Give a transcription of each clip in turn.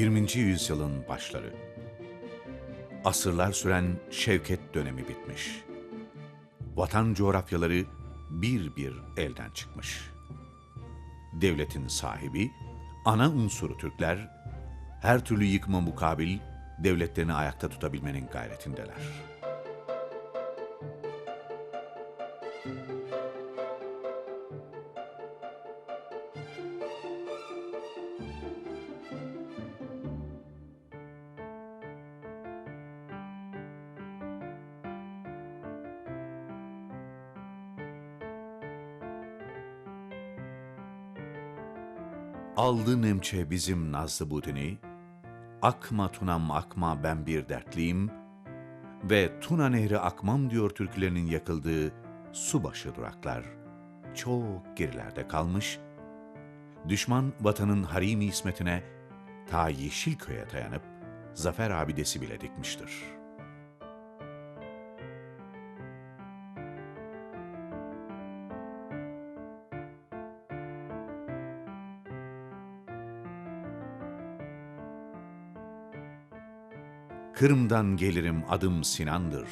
20. yüzyılın başları. Asırlar süren şevket dönemi bitmiş. Vatan coğrafyaları bir bir elden çıkmış. Devletin sahibi, ana unsuru Türkler, her türlü yıkıma mukabil devletlerini ayakta tutabilmenin gayretindeler. Aldı nemçe bizim nazlı budini, Akma tunam akma ben bir dertliyim ve Tuna nehri akmam diyor türkülerinin yakıldığı subaşı duraklar. Çok gerilerde kalmış, düşman vatanın harimi ismetine ta Yeşilköy'e dayanıp zafer abidesi bile dikmiştir.'' Kırım'dan gelirim adım Sinan'dır.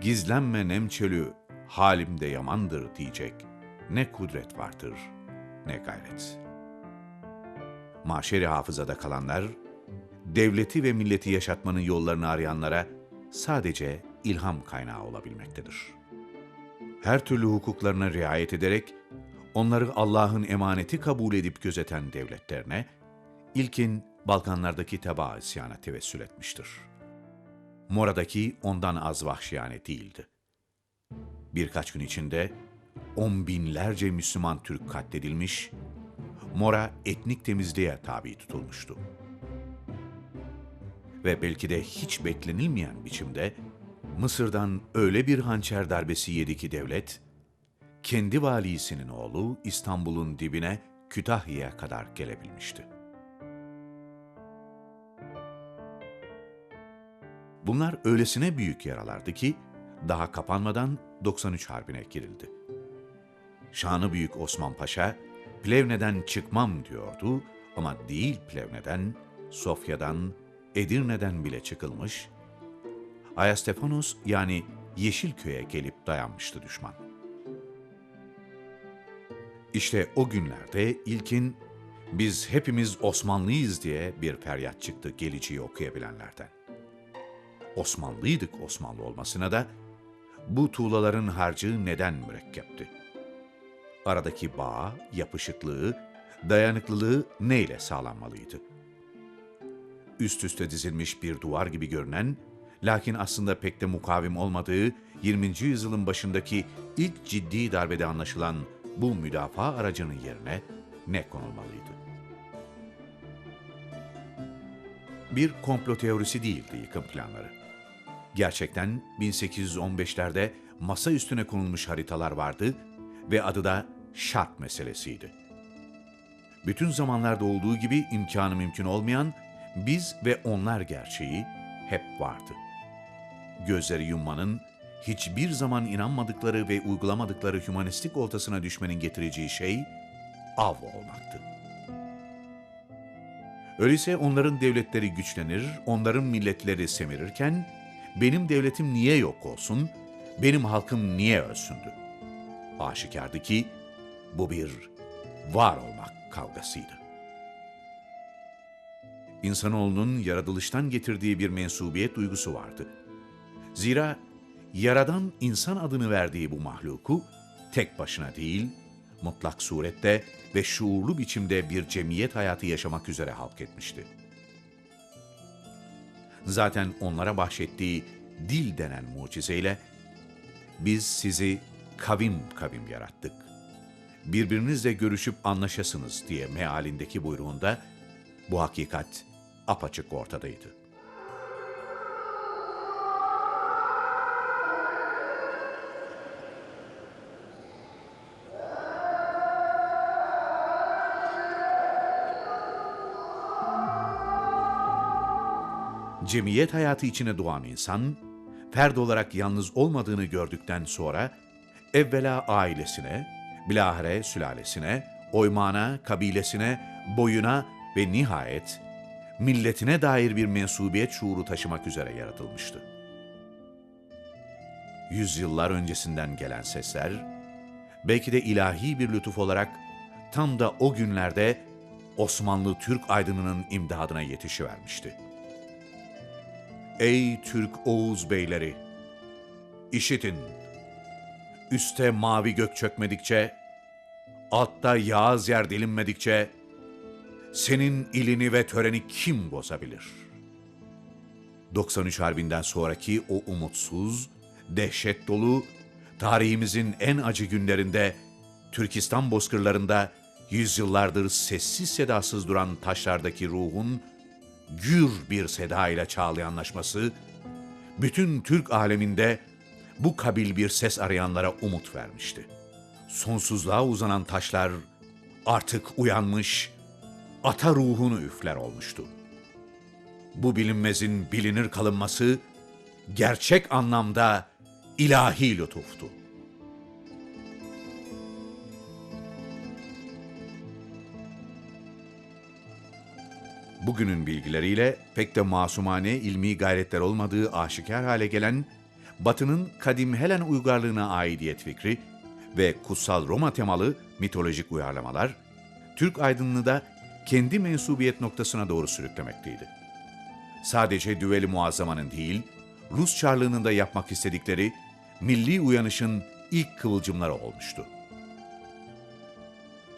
Gizlenme nemçölü halimde yamandır diyecek. Ne kudret vardır, ne gayret. Maşeri hafızada kalanlar, devleti ve milleti yaşatmanın yollarını arayanlara sadece ilham kaynağı olabilmektedir. Her türlü hukuklarına riayet ederek, onları Allah'ın emaneti kabul edip gözeten devletlerine, ilkin Balkanlardaki teba isyana tevessül etmiştir. Mora'daki ondan az vahşiyane değildi. Birkaç gün içinde on binlerce Müslüman Türk katledilmiş, Mora etnik temizliğe tabi tutulmuştu. Ve belki de hiç beklenilmeyen biçimde Mısır'dan öyle bir hançer darbesi yedi ki devlet, kendi valisinin oğlu İstanbul'un dibine Kütahya'ya kadar gelebilmişti. Bunlar öylesine büyük yaralardı ki daha kapanmadan 93 Harbi'ne girildi. Şanı Büyük Osman Paşa, Plevne'den çıkmam diyordu ama değil Plevne'den, Sofya'dan, Edirne'den bile çıkılmış, Ayastefanos yani Yeşilköy'e gelip dayanmıştı düşman. İşte o günlerde ilkin biz hepimiz Osmanlıyız diye bir feryat çıktı geleceği okuyabilenlerden. Osmanlıydık Osmanlı olmasına da bu tuğlaların harcı neden mürekkepti? Aradaki bağ, yapışıklığı, dayanıklılığı neyle sağlanmalıydı? Üst üste dizilmiş bir duvar gibi görünen, lakin aslında pek de mukavim olmadığı 20. yüzyılın başındaki ilk ciddi darbede anlaşılan bu müdafaa aracının yerine ne konulmalıydı? Bir komplo teorisi değildi yıkım planları Gerçekten 1815'lerde masa üstüne konulmuş haritalar vardı ve adı da şart meselesiydi. Bütün zamanlarda olduğu gibi imkanı mümkün olmayan biz ve onlar gerçeği hep vardı. Gözleri yummanın hiçbir zaman inanmadıkları ve uygulamadıkları hümanistik oltasına düşmenin getireceği şey av olmaktı. Öyleyse onların devletleri güçlenir, onların milletleri semirirken benim devletim niye yok olsun, benim halkım niye ölsündü? Aşikardı ki bu bir var olmak kavgasıydı. İnsanoğlunun yaratılıştan getirdiği bir mensubiyet duygusu vardı. Zira Yaradan insan adını verdiği bu mahluku tek başına değil, mutlak surette ve şuurlu biçimde bir cemiyet hayatı yaşamak üzere halk etmişti zaten onlara bahşettiği dil denen mucizeyle biz sizi kavim kavim yarattık. Birbirinizle görüşüp anlaşasınız diye mealindeki buyruğunda bu hakikat apaçık ortadaydı. Cemiyet hayatı içine doğan insan, ferd olarak yalnız olmadığını gördükten sonra, evvela ailesine, bilahare sülalesine, oymana, kabilesine, boyuna ve nihayet milletine dair bir mensubiyet şuuru taşımak üzere yaratılmıştı. Yüzyıllar öncesinden gelen sesler, belki de ilahi bir lütuf olarak tam da o günlerde Osmanlı Türk aydınının imdadına yetişivermişti. Ey Türk Oğuz beyleri! İşitin! Üste mavi gök çökmedikçe, altta yağız yer delinmedikçe, senin ilini ve töreni kim bozabilir? 93 Harbi'nden sonraki o umutsuz, dehşet dolu, tarihimizin en acı günlerinde, Türkistan bozkırlarında yüzyıllardır sessiz sedasız duran taşlardaki ruhun gür bir seda ile çağlayanlaşması, bütün Türk aleminde bu kabil bir ses arayanlara umut vermişti. Sonsuzluğa uzanan taşlar artık uyanmış, ata ruhunu üfler olmuştu. Bu bilinmezin bilinir kalınması gerçek anlamda ilahi lütuftu. Bugünün bilgileriyle pek de masumane ilmi gayretler olmadığı aşikar hale gelen Batı'nın kadim Helen uygarlığına aidiyet fikri ve kutsal Roma temalı mitolojik uyarlamalar, Türk aydınlığı da kendi mensubiyet noktasına doğru sürüklemekteydi. Sadece düveli muazzamanın değil, Rus Çarlığı'nın da yapmak istedikleri milli uyanışın ilk kıvılcımları olmuştu.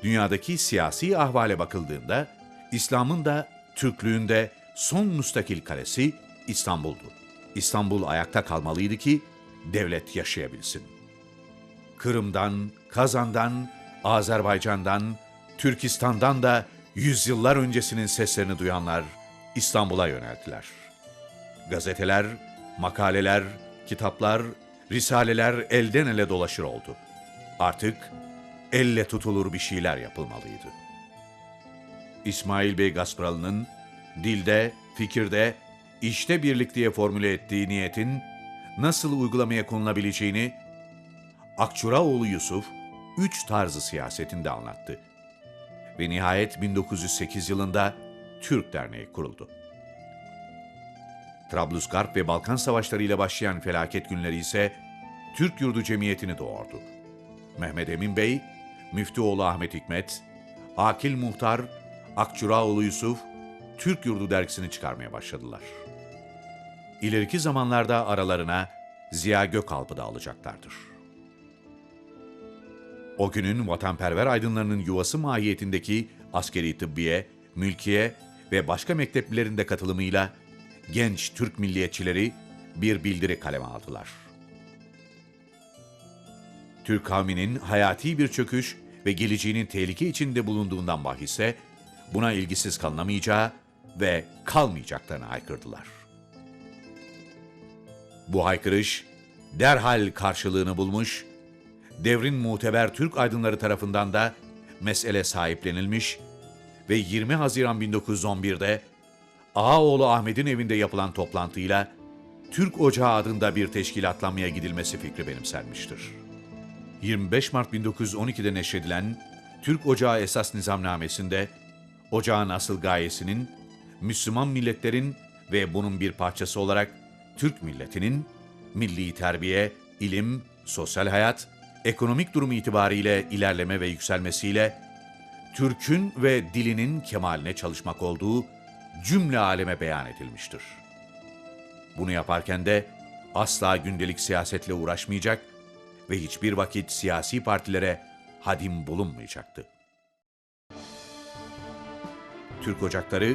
Dünyadaki siyasi ahvale bakıldığında, İslam'ın da Türklüğün de son müstakil kalesi İstanbul'du. İstanbul ayakta kalmalıydı ki devlet yaşayabilsin. Kırım'dan, Kazan'dan, Azerbaycan'dan, Türkistan'dan da yüzyıllar öncesinin seslerini duyanlar İstanbul'a yöneldiler. Gazeteler, makaleler, kitaplar, risaleler elden ele dolaşır oldu. Artık elle tutulur bir şeyler yapılmalıydı. İsmail Bey Gaspralı'nın dilde, fikirde, işte birlik diye formüle ettiği niyetin nasıl uygulamaya konulabileceğini Akçuraoğlu Yusuf üç tarzı siyasetinde anlattı. Ve nihayet 1908 yılında Türk Derneği kuruldu. Trablusgarp ve Balkan Savaşları ile başlayan felaket günleri ise Türk Yurdu Cemiyeti'ni doğurdu. Mehmet Emin Bey, Müftüoğlu Ahmet Hikmet, Akil Muhtar, Akçuraoğlu Yusuf, Türk Yurdu dergisini çıkarmaya başladılar. İleriki zamanlarda aralarına Ziya Gökalp'ı da alacaklardır. O günün vatanperver aydınlarının yuvası mahiyetindeki askeri tıbbiye, mülkiye ve başka mekteplilerin de katılımıyla genç Türk milliyetçileri bir bildiri kaleme aldılar. Türk kavminin hayati bir çöküş ve geleceğinin tehlike içinde bulunduğundan bahisse buna ilgisiz kalınamayacağı ve kalmayacaklarını haykırdılar. Bu haykırış derhal karşılığını bulmuş, devrin muteber Türk aydınları tarafından da mesele sahiplenilmiş ve 20 Haziran 1911'de Ağaoğlu Ahmet'in evinde yapılan toplantıyla Türk Ocağı adında bir teşkilatlanmaya gidilmesi fikri benimsenmiştir. 25 Mart 1912'de neşredilen Türk Ocağı Esas Nizamnamesi'nde ocağın asıl gayesinin Müslüman milletlerin ve bunun bir parçası olarak Türk milletinin milli terbiye, ilim, sosyal hayat, ekonomik durumu itibariyle ilerleme ve yükselmesiyle Türk'ün ve dilinin kemaline çalışmak olduğu cümle aleme beyan edilmiştir. Bunu yaparken de asla gündelik siyasetle uğraşmayacak ve hiçbir vakit siyasi partilere hadim bulunmayacaktı. Türk Ocakları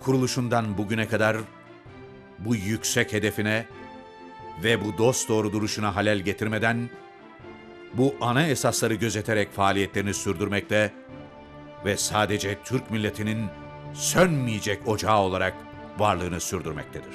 kuruluşundan bugüne kadar bu yüksek hedefine ve bu dost doğru duruşuna halel getirmeden bu ana esasları gözeterek faaliyetlerini sürdürmekte ve sadece Türk milletinin sönmeyecek ocağı olarak varlığını sürdürmektedir.